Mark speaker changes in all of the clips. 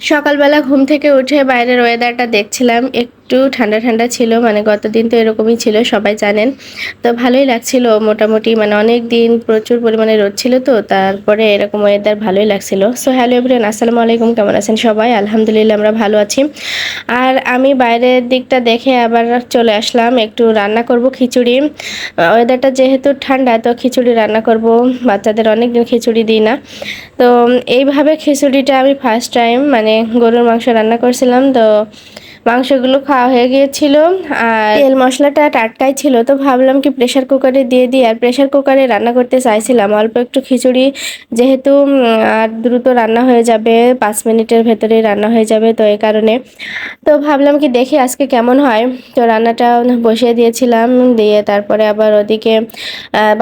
Speaker 1: সকালবেলা ঘুম থেকে উঠে বাইরের ওয়েদারটা দেখছিলাম একটু ঠান্ডা ঠান্ডা ছিল মানে গত দিন তো এরকমই ছিল, সবাই জানেন। তো ভালোই লাগছিল, মোটামুটি মানে অনেক দিন প্রচুর পরিমাণে রোদ ছিল তো, তারপরে এরকম ওয়েদার ভালোই লাগছিল। সো হ্যালো এভরিওয়ান আসসালামু আলাইকুম, কেমন আছেন সবাই? আলহামদুলিল্লাহ, আমরা ভালো আছি। আর আমি বাইরের দিকটা দেখে আবার চলে আসলাম, একটু রান্না করব খিচুড়ি। ওয়েদারটা যেহেতু ঠান্ডা, তো খিচুড়ি রান্না করব, বাচ্চাদের অনেক দিন খিচুড়ি দিই না। তো, এইভাবে খিচুড়িটা আমি ফার্স্ট টাইম মানে গরুর মাংস রান্না করছিলাম, তো মাংসগুলো খাওয়া হয়ে গিয়েছিল, আর তেল মশলাটা টাটকাই ছিল, তো ভাবলাম কি প্রেশার কুকারে দিয়ে দিই, আর প্রেশার কুকারে রান্না করতে চাইছিলাম। অল্প একটু খিচুড়ি, যেহেতু আর দ্রুত রান্না হয়ে যাবে, পাঁচ মিনিটের ভেতরে রান্না হয়ে যাবে, তো এই কারণে। তো ভাবলাম কি দেখি আজকে কেমন হয়। তো রান্নাটা বসিয়ে দিয়েছিলাম, দিয়ে তারপরে আবার ওদিকে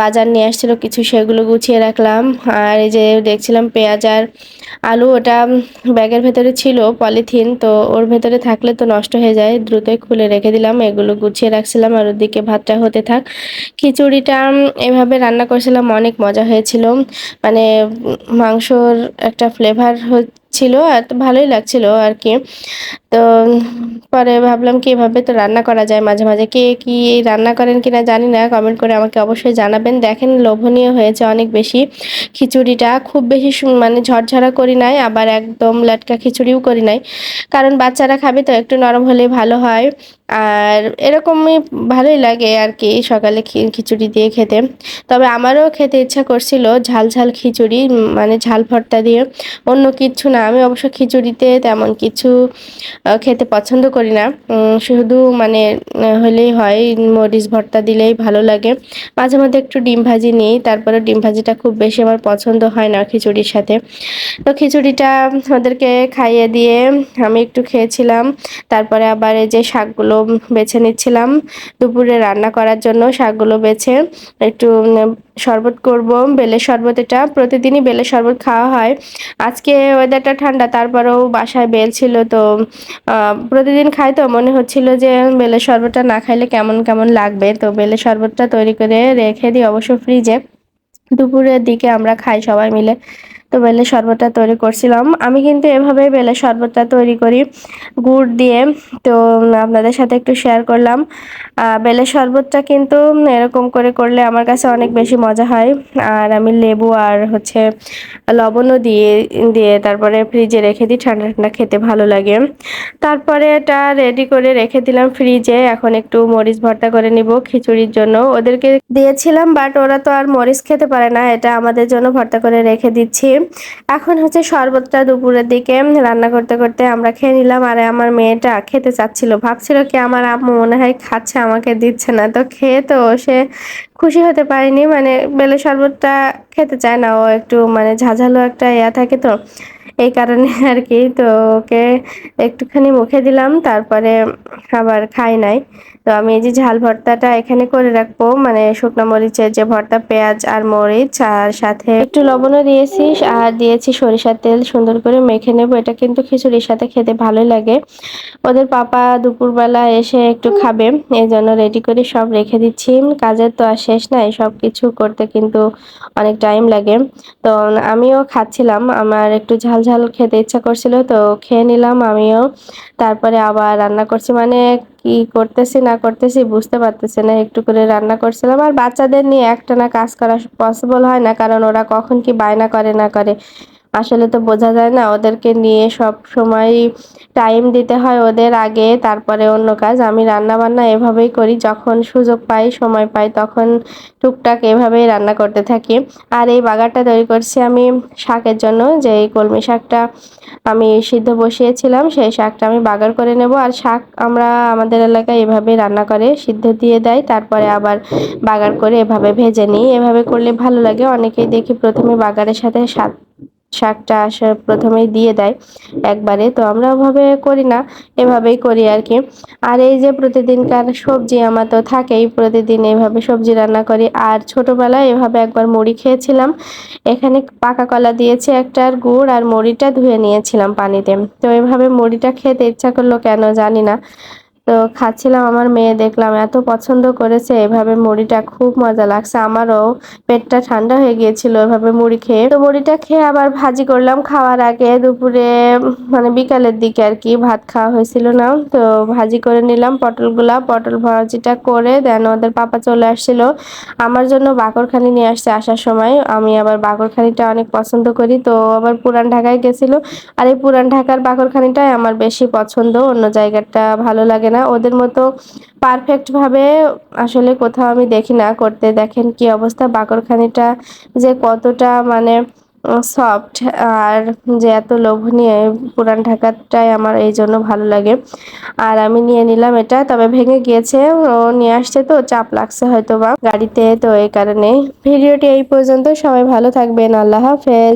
Speaker 1: বাজার নিয়ে আসছিল, কিছু সেগুলো গুছিয়ে রাখলাম। আর এই যে দেখছিলাম পেঁয়াজ আর আলু, ওটা ব্যাগের ভেতরে ছিল, পলিথিন, তো ওর ভেতরে থাকলে তো নষ্ট হয়ে যায়, দ্রুতই খুলে রেখে দিলাম, এগুলো গুছিয়ে রাখছিলাম, আর ওদিকে ভাতটা হতে থাক। খিচুড়িটা এভাবে রান্না করেছিলাম, অনেক মজা হয়েছিল। মানে মাংসর একটা ফ্লেভার ছিল আর তো ভালোই লাগছিল আর কি। তো পরে ভাবলাম কি এভাবে তো রান্না করা যায় মাঝে মাঝে। কে কি রান্না করেন কিনা জানি না কমেন্ট করে আমাকে অবশ্যই জানাবেন। দেখেন লোভনীয় হয়েছে অনেক বেশি খিচুড়িটা। খুব বেশি মানে ঝরঝরা করি নাই, আবার একদম লাটকা খিচুড়িও করি নাই। কারণ বাচ্চারা খাবে তো একটু নরম হলে ভালো হয়। আর এরকমই ভালোই লাগে আর কি সকালে খিচুড়ি দিয়ে খেতে। তবে আমারও খেতে ইচ্ছা করছিল ঝাল ঝাল খিচুড়ি মানে ঝাল ভর্তা দিয়ে। অন্য কিছু না, আমি অবশ্য খিচুড়িতে তেমন কিছু খেতে পছন্দ করি না। শুধু মানে হলেই হয়, মরিচ ভর্তা দিলেই ভালো লাগে। মাঝে মধ্যে একটু ডিম ভাজি নিই তারপরে ডিম ভাজিটা খুব বেশি আমার পছন্দ হয় না খিচুড়ির সাথে। তো খিচুড়িটা ওদেরকে খাইয়ে দিয়ে আমি একটু খেয়েছিলাম। তারপরে আবার এই যে শাকগুলো বেছে নিচ্ছিলাম। দুপুরে রান্না করার জন্য শাকগুলো বেছে একটু শরবত করব, বেলের শরবত এটা। প্রতিদিনই বেলের শরবত খাওয়া হয়। আজকে ওয়েদারটা ঠান্ডা, তারপরেও বাসায় বেল ছিল তো প্রতিদিন খাই তো। মনে হচ্ছিল যে বেলের শরবতটা না খাইলে কেমন কেমন লাগবে? তো বেলের শরবতটা তৈরি করে রেখে দিই অবশ্য ফ্রিজে দুপুরের দিকে আমরা খাই সবাই মিলে। তো বেলের শরবতটা তৈরি করছিলাম। আমি কিন্তু এভাবে বেলের শরবতটা তৈরি করি, গুড় দিয়ে। তো আপনাদের সাথে একটু শেয়ার করলাম। বেলের শরবতটা কিন্তু এরকম করে করলে আমার কাছে অনেক বেশি মজা হয়। আর আমি লেবু আর হচ্ছে লবণও দিয়ে দিয়ে তারপরে ফ্রিজে রেখে দিই, ঠান্ডা ঠান্ডা খেতে ভালো লাগে। তারপরে এটা রেডি করে রেখে দিলাম ফ্রিজে এখন একটু মরিচ ভর্তা করে নিব খিচুড়ির জন্য। ওদেরকে দিয়েছিলাম বাট ওরা তো আর মরিচ খেতে পারে না। এটা আমাদের জন্য ভর্তা করে রেখে দিচ্ছি। এখন হচ্ছে শরবতটা দুপুরের দিকে রান্না করতে করতে আমরা খেয়ে নিলাম। আর আমার মেয়েটা খেতে চাচ্ছিল। ভাবছিল কি আমার আম্মু মনে হয় খাচ্ছে, আমাকে দিচ্ছে না। তো খেয়ে তো সে খুশি হতে পারেনি। মানে বেলে শরবতটা খেতে চায় না। ও একটু মানে ঝাঝালো একটা ইয়া থাকে তো, এই কারণে আর কি। তো ওকে একটুখানি মুখে দিলাম। তারপরে আবার খাই নাই। তো আমি এই যে ঝাল ভর্তাটা এখানে করে রাখব মানে শুকনো মরিচের যে ভর্তা, পেঁয়াজ আর মরিচ, আর সাথে একটু লবণও দিয়েছি, আর দিয়েছি সরিষার তেল সুন্দর করে মেখে নেব। এটা কিন্তু খিচুড়ির সাথে খেতে ভালোই লাগে। ওদের পাপা দুপুরবেলা এসে একটু খাবে এই জন্য রেডি করে সব রেখে দিচ্ছি। কাজের তো আর শেষ নাই সব কিছু করতে কিন্তু অনেক টাইম লাগে। তো আমিও খাচ্ছিলাম, আমার একটু ঝাল ঝাল খেতে ইচ্ছা করছিল, তো খেয়ে নিলাম আমিও। তারপরে আবার রান্না করছি মানে কি করতেছি, না করতেছি বুঝতে পারতেছি না। একটু করে রান্না করছিলাম আর বাচ্চাদের নিয়ে একটা না কাজ করা পসিবল হয় না, কারণ ওরা কখন কি বায়না করে, না করে। আসলে তো বোঝা যায় না, ওদেরকে নিয়ে সব সময় টাইম দিতে হয় ওদের আগে, তারপরে অন্য কাজ। আমি রান্না বান্না এভাবেই করি, যখন সুযোগ পাই, সময় পাই, তখন টুকটাক এভাবেই রান্না করতে থাকি। আর এই বাগারটা তৈরি করছি আমি শাকের জন্য, যে এই কলমি শাকটা আমি সিদ্ধ বসিয়েছিলাম, সেই শাকটা আমি বাগার করে নেব। আর শাক আমরা আমাদের এলাকায় এভাবে রান্না করে, সিদ্ধ দিয়ে দেয়, তারপরে আবার বাগার করে এভাবে ভেজে নিই। এভাবে করলে ভালো লাগে, অনেকেই দেখি প্রথমে বাগারের সাথে শাকটা আসা প্রথমেই দিয়ে দেয় একবারে। তো আমরা ওভাবে করি না, এভাবেই করি আর কি। আর এই যে প্রতিদিনকার সবজি আমার তো থাকেই, প্রতিদিন এভাবে সবজি রান্না করি। আর ছোটবেলায় এভাবে একবার মুড়ি খেয়েছিলাম। এখানে পাকা কলা দিয়েছে একটার গুড় আর মুড়িটা ধুয়ে নিয়েছিলাম পানিতে। তো এভাবে মুড়িটা খেতে ইচ্ছা করল কেন জানি না। তো খাচ্ছিলাম, আমার মেয়ে দেখলাম, এত পছন্দ করেছে, এভাবে মুড়িটা খুব মজা লাগছে, আমারও পেটটা ঠান্ডা হয়ে গিয়েছিল এভাবে মুড়ি খেয়ে। তো মুড়িটা খেয়ে আবার ভাজি করলাম, খাওয়ার আগে দুপুরে মানে বিকালের দিকে আর কি ভাত খাওয়া হয়েছিল না, তো ভাজি করে নিলাম পটলগুলা, পটল ভাজিটা করে দেন ওদের পাপা চলে আসছিল। আমার জন্য বাকরখানি নিয়ে আসছে আসার সময়, আমি আবার বাকরখানিটা অনেক পছন্দ করি, তো আবার পুরান ঢাকায় গেছিল। আর এই পুরান ঢাকার বাকরখানিটাই আমার বেশি পছন্দ, অন্য জায়গাটা ভালো লাগে না। ওদের মতো পারফেক্ট ভাবে আসলে কোথাও আমি দেখি না, করতে দেখেন কি অবস্থা। বাকরখানিটা যে কতটা মানে সফট আর যে এত লোভনীয় পুরান ঢাকাটাই আমার এই জন্য ভালো লাগে। আর আমি নিয়ে নিলাম এটা, তবে ভেঙে গিয়েছে, ও নিয়ে আসছে তো, চাপ লাগছে হয়তো বা গাড়িতে, তো এই কারণে। ভিডিওটি এই পর্যন্ত, সবাই ভালো থাকবেন, আল্লাহ হাফেজ।